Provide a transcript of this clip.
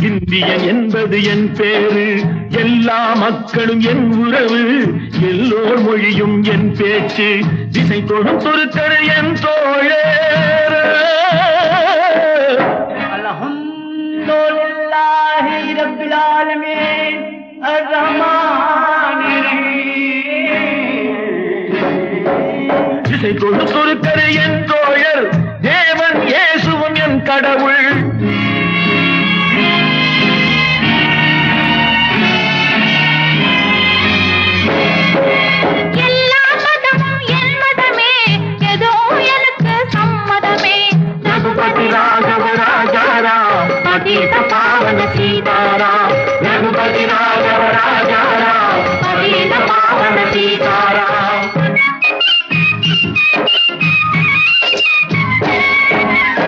Vivian என்பது என் பேரு. எல்லா மக்களும் என் உறவு எல்லோர் மொழியும் என் பேச்சு. திசை தொடும் பொறுத்தரு என் ரஹீம் திசை தொடும் பொறுத்தரு என் தோழர் पति का पावन सीताराम